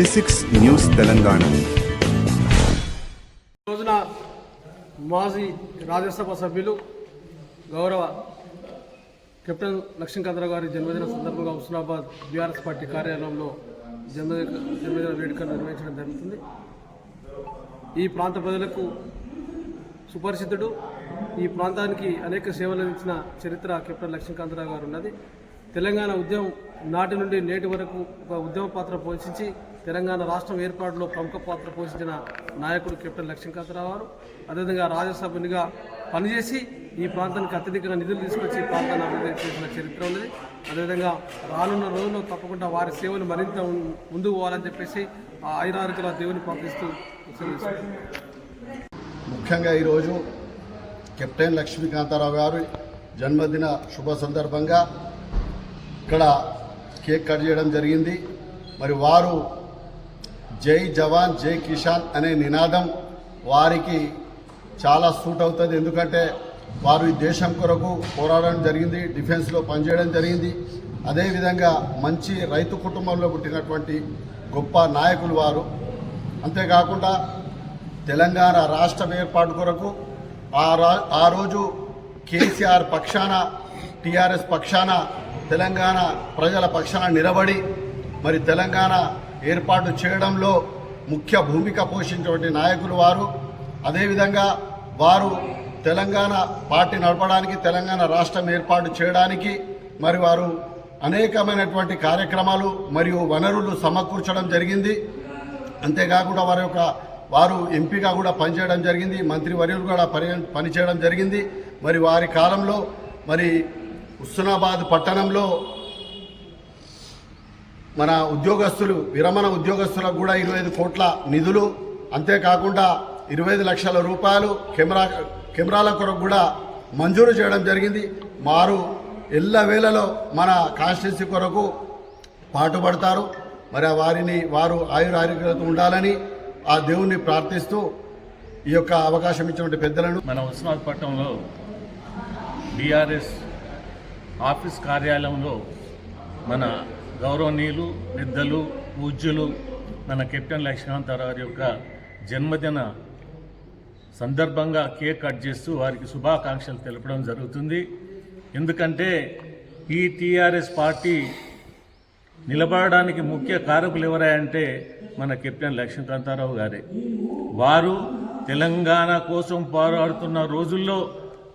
జెసిక్స్ news Telangana. ఈ రోజున మాజీ రాజ్యసభ సభ్యులు గౌరవ కెప్టెన్ లక్ష్మీకాంతరావు గారి జన్మదిన సందర్భంగా హుస్నాబాద్ బీఆర్ఎస్ పార్టీ కార్యాలయంలో జన్మదిన జన్మదిన వేడుకలు నిర్వహించడం జరుగుతుంది. ఈ ప్రాంత ప్రజలకు సుపరిచితుడు. ఈ ప్రాంతానికి అనేక సేవలు అందించిన చరిత్ర కెప్టెన్ లక్ష్మీకాంతరావు గారు ఉన్నది. తెలంగాణ ఉద్యమం నాటి నుండి నేటి వరకు ఒక ఉద్యమ పాత్ర పోషించి తెలంగాణ రాష్ట్రం ఏర్పాటులో ప్రముఖ పాత్ర పోషించిన నాయకుడు కెప్టెన్ లక్ష్మీకాంతరావు గారు అదేవిధంగా రాజ్యసభ్యునిగా పనిచేసి ఈ ప్రాంతానికి అత్యధికంగా నిధులు తీసుకొచ్చి ప్రాంతాన్ని అభివృద్ధి చేసిన చరిత్ర ఉన్నది. అదేవిధంగా రానున్న రోజుల్లో తప్పకుండా వారి సేవలు మరింత ముందుకు పోవాలని చెప్పేసి ఆ ఐరారోగ్యాల దేవుని పంపిస్తూ ముఖ్యంగా ఈరోజు కెప్టెన్ లక్ష్మీకాంతారావు గారు జన్మదిన శుభ సందర్భంగా ఇక్కడ కేక్ కట్ చేయడం జరిగింది. మరి వారు జై జవాన్ జై కిషాన్ అనే నినాదం వారికి చాలా సూట్ అవుతుంది. ఎందుకంటే వారు ఈ దేశం కొరకు పోరాడడం జరిగింది డిఫెన్స్లో పనిచేయడం జరిగింది. అదేవిధంగా మంచి రైతు కుటుంబంలో పుట్టినటువంటి గొప్ప నాయకులు వారు. అంతేకాకుండా తెలంగాణ రాష్ట్రం ఏర్పాటు కొరకు ఆ రా ఆ రోజు కేసీఆర్ పక్షాన టీఆర్ఎస్ పక్షాన తెలంగాణ ప్రజల పక్షాన నిలబడి మరి తెలంగాణ ఏర్పాటు చేయడంలో ముఖ్య భూమిక పోషించినటువంటి నాయకులు వారు. అదేవిధంగా వారు తెలంగాణ పార్టీ నడపడానికి తెలంగాణ రాష్ట్రం ఏర్పాటు చేయడానికి మరి వారు అనేకమైనటువంటి కార్యక్రమాలు మరియు వనరులు సమకూర్చడం జరిగింది. అంతేకాకుండా వారి యొక్క వారు ఎంపీగా కూడా పనిచేయడం జరిగింది మంత్రివర్యులు కూడా పని పనిచేయడం జరిగింది. మరి వారి కాలంలో మరి హుస్నాబాద్ పట్టణంలో మన ఉద్యోగస్తులు విరమణ ఉద్యోగస్తులకు కూడా ఇరవై ఐదు కోట్ల నిధులు అంతేకాకుండా ఇరవై ఐదు లక్షల రూపాయలు కెమెరా కెమెరాల కొరకు కూడా మంజూరు చేయడం జరిగింది. వారు ఎల్లవేళలో మన కాన్స్టిట్యున్సీ కొరకు పాటుపడతారు. మరి వారిని వారు ఆయుర ఉండాలని ఆ దేవుణ్ణి ప్రార్థిస్తూ ఈ యొక్క అవకాశం ఇచ్చినటువంటి పెద్దలను మన ఉస్మాన్పట్నంలో బీఆర్ఎస్ ఆఫీస్ కార్యాలయంలో మన గౌరవనీయులు పెద్దలు పూజ్యులు మన కెప్టెన్ లక్ష్మణరావు గారి యొక్క జన్మదిన సందర్భంగా కేక్ కట్ చేస్తూ వారికి శుభాకాంక్షలు తెలపడం జరుగుతుంది. ఎందుకంటే ఈ టీఆర్ఎస్ పార్టీ నిలబడడానికి ముఖ్య కారకులు ఎవరంటే మన కెప్టెన్ లక్ష్మీకాంతారావు గారే. వారు తెలంగాణ కోసం పోరాడుతున్న రోజుల్లో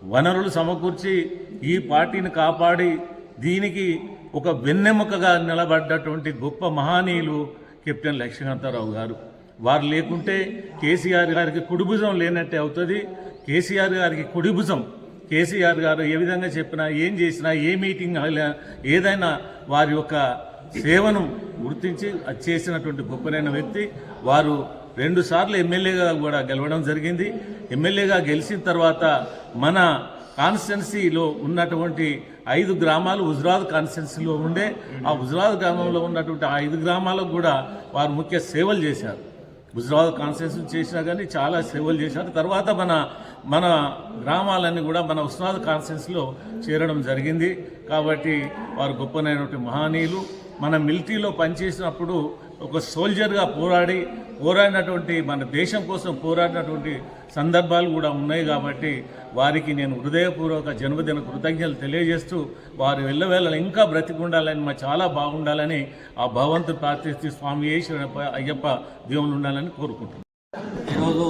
వనరులు సమకూర్చి ఈ పార్టీని కాపాడి దీనికి ఒక వెన్నెముకగా నిలబడ్డటువంటి గొప్ప మహానీయులు కెప్టెన్ లక్ష్మీకాంతారావు గారు. వారు లేకుంటే కేసీఆర్ గారికి కుడిభుజం లేనట్టే అవుతుంది. కేసీఆర్ గారికి కుడిభుజం. కేసీఆర్ గారు ఏ విధంగా చెప్పినా ఏం చేసినా ఏ మీటింగ్ అయినా ఏదైనా వారి యొక్క సేవను గుర్తించి అది చేసినటువంటి గొప్పనైన వ్యక్తి. వారు రెండుసార్లు ఎమ్మెల్యేగా కూడా గెలవడం జరిగింది. ఎమ్మెల్యేగా గెలిచిన తర్వాత మన కాన్స్టిట్యున్సీలో ఉన్నటువంటి ఐదు గ్రామాలు హుజరాద్ కాన్స్టిట్యున్సీలో ఉండే ఆ హుజరాద్ గ్రామంలో ఉన్నటువంటి ఆ ఐదు గ్రామాలకు కూడా వారు ముఖ్య సేవలు చేశారు. గుజరాత్ కాన్స్టిట్యూన్సీ చేసినా కానీ చాలా సేవలు చేశారు. తర్వాత మన మన గ్రామాలన్నీ కూడా మన ఉస్నాద్ కాన్స్టిట్యూన్సీలో చేరడం జరిగింది. కాబట్టి వారు గొప్పనైనటువంటి మహనీయులు. మన మిలిటరీలో పనిచేసినప్పుడు ఒక సోల్జర్గా పోరాడి పోరాడినటువంటి మన దేశం కోసం పోరాడినటువంటి సందర్భాలు కూడా ఉన్నాయి కాబట్టి వారికి నేను హృదయపూర్వక జన్మదిన కృతజ్ఞతలు తెలియజేస్తూ వారు వెళ్ళవేళ ఇంకా బ్రతికుండాలని మా చాలా బాగుండాలని ఆ భగవంతుడు ప్రార్థిస్తూ స్వామి ఈశ్వర అయ్యప్ప దేవుళ్ళు ఉండాలని కోరుకుంటున్నాను. ఈరోజు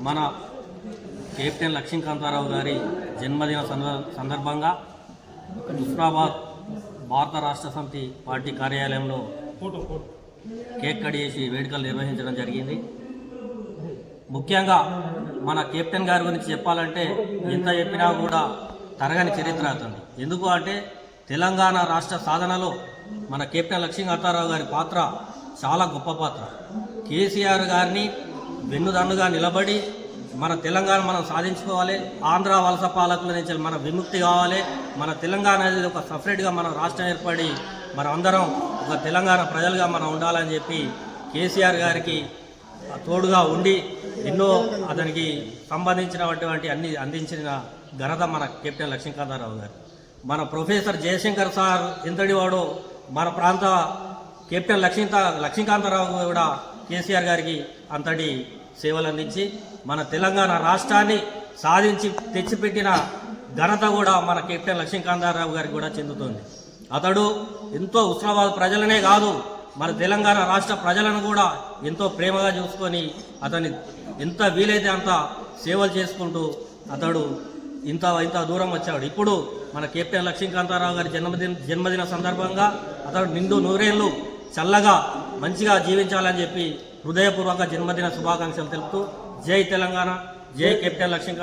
మన కెప్టెన్ లక్ష్మీకాంతారావు గారి జన్మదిన సందర్భంగా హుస్నాబాద్ భారత రాష్ట్ర సమితి పార్టీ కార్యాలయంలో కేక్ కట్ చేసి వేడుకలు నిర్వహించడం జరిగింది. ముఖ్యంగా మన కెప్టెన్ గారి గురించి చెప్పాలంటే ఎంత చెప్పినా కూడా తరగని చరిత్ర అతను ఎందుకు అంటే తెలంగాణ రాష్ట్ర సాధనలో మన కెప్టెన్ లక్ష్మీకాంతారావు గారి పాత్ర చాలా గొప్ప పాత్ర. కేసీఆర్ గారిని వెన్నుదన్నుగా నిలబడి మన తెలంగాణ మనం సాధించుకోవాలి. ఆంధ్ర వలస పాలకుల నుంచి మన విముక్తి కావాలి. మన తెలంగాణ అనేది ఒక సపరేట్గా మన రాష్ట్రం ఏర్పడి మనం అందరం ఒక తెలంగాణ ప్రజలుగా మనం ఉండాలని చెప్పి కేసీఆర్ గారికి తోడుగా ఉండి ఎన్నో అతనికి సంబంధించినటువంటి అన్ని అందించిన ఘనత మన కెప్టెన్ లక్ష్మీకాంతారావు గారు. మన ప్రొఫెసర్ జయశంకర్ సార్ ఎంతటి వాడో మన ప్రాంత కెప్టెన్ లక్ష్మీ లక్ష్మీకాంతారావు కూడా కేసీఆర్ గారికి అంతటి సేవలు అందించి మన తెలంగాణ రాష్ట్రాన్ని సాధించి తెచ్చిపెట్టిన ఘనత కూడా మన కెప్టెన్ లక్ష్మీకాంతారావు గారికి కూడా చెందుతుంది. అతడు ఎంతో ఉష్ణవాద ప్రజలనే కాదు మన తెలంగాణ రాష్ట్ర ప్రజలను కూడా ఎంతో ప్రేమగా చూసుకొని అతని ఎంత వీలైతే అంత సేవలు చేసుకుంటూ అతడు ఇంత ఇంత దూరం వచ్చాడు. ఇప్పుడు మన కెప్టెన్ లక్ష్మీకాంతారావు గారి జన్మదిన జన్మదిన సందర్భంగా అతడు నిండు నూరేళ్ళు చల్లగా మంచిగా జీవించాలని చెప్పి హృదయపూర్వక జన్మదిన శుభాకాంక్షలు తెలుపుతూ జై తెలంగాణ జై కెప్టెన్ లక్ష్మీకాంత్.